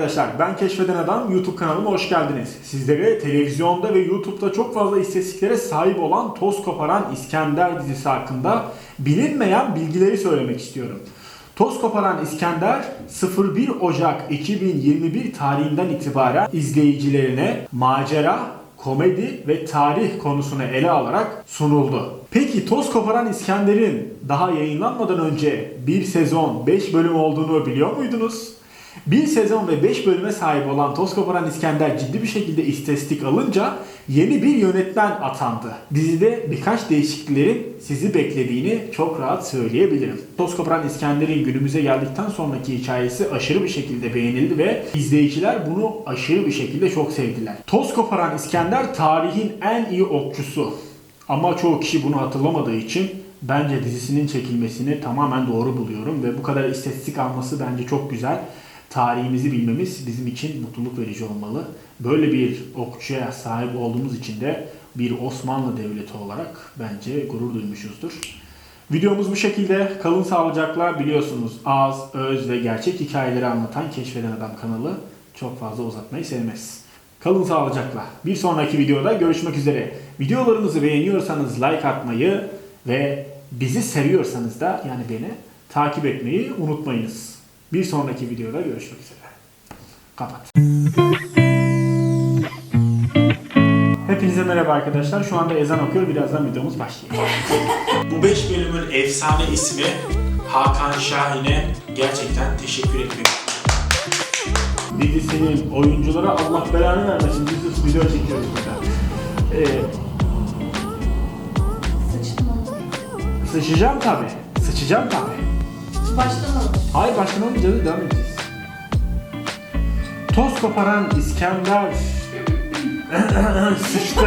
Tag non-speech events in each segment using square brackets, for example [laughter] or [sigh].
arkadaşlar, ben Keşfeden Adam YouTube kanalıma hoş geldiniz. Sizlere televizyonda ve YouTube'da çok fazla istatistiklere sahip olan Toz Koparan İskender dizisi hakkında bilinmeyen bilgileri söylemek istiyorum. Toz Koparan İskender 01 Ocak 2021 tarihinden itibaren izleyicilerine macera, komedi ve tarih konusunu ele alarak sunuldu. Peki Toz Koparan İskender'in daha yayınlanmadan önce bir sezon 5 bölüm olduğunu biliyor muydunuz? Bir sezon ve 5 bölüme sahip olan Toz İskender ciddi bir şekilde istatistik alınca yeni bir yönetmen atandı. Dizide birkaç değişikliklerin sizi beklediğini çok rahat söyleyebilirim. Toz İskender'in günümüze geldikten sonraki hikayesi aşırı bir şekilde beğenildi ve izleyiciler bunu aşırı bir şekilde çok sevdiler. Toz İskender tarihin en iyi okçusu. Ama çoğu kişi bunu hatırlamadığı için bence dizisinin çekilmesini tamamen doğru buluyorum ve bu kadar istatistik alması bence çok güzel. Tarihimizi bilmemiz bizim için mutluluk verici olmalı. Böyle bir okçuya sahip olduğumuz için de bir Osmanlı devleti olarak bence gurur duymuşuzdur. Videomuz bu şekilde. Kalın sağlıcakla biliyorsunuz az, öz ve gerçek hikayeleri anlatan Keşfeden Adam kanalı çok fazla uzatmayı sevmez. Kalın sağlıcakla. Bir sonraki videoda görüşmek üzere. Videolarımızı beğeniyorsanız like atmayı ve bizi seviyorsanız da yani beni takip etmeyi unutmayınız. Bir sonraki videoda görüşmek üzere. Kapat. Hepinize merhaba arkadaşlar. Şu anda ezan okuyor. Birazdan videomuz başlayacak. Bu 5 bölümün efsane ismi Hakan Şahin'e gerçekten teşekkür etmek Dizisinin oyunculara Allah belanı vermesin. Biz de video çekiyoruz burada. Ee, Sıçtım sıçacağım tabi. Sıçacağım tabi. Başlamadım. Hayır başkan olmayacağız. Devam edeceğiz. Toz koparan İskender. [laughs] Sıçtı.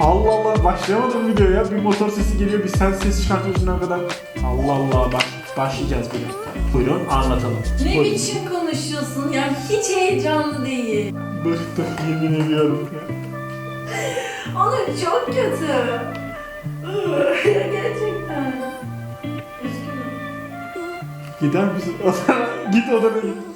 Allah Allah başlayamadım videoya. Bir motor sesi geliyor, bir sen ses çıkartıyorsun ne kadar. Allah Allah baş, başlayacağız bile. Buyurun anlatalım. Ne Buyurun. biçim konuşuyorsun ya? Hiç heyecanlı değil. Bıktım yemin ediyorum ya. Onur çok kötü. Gerçekten. Gider misin? [laughs] Git odana.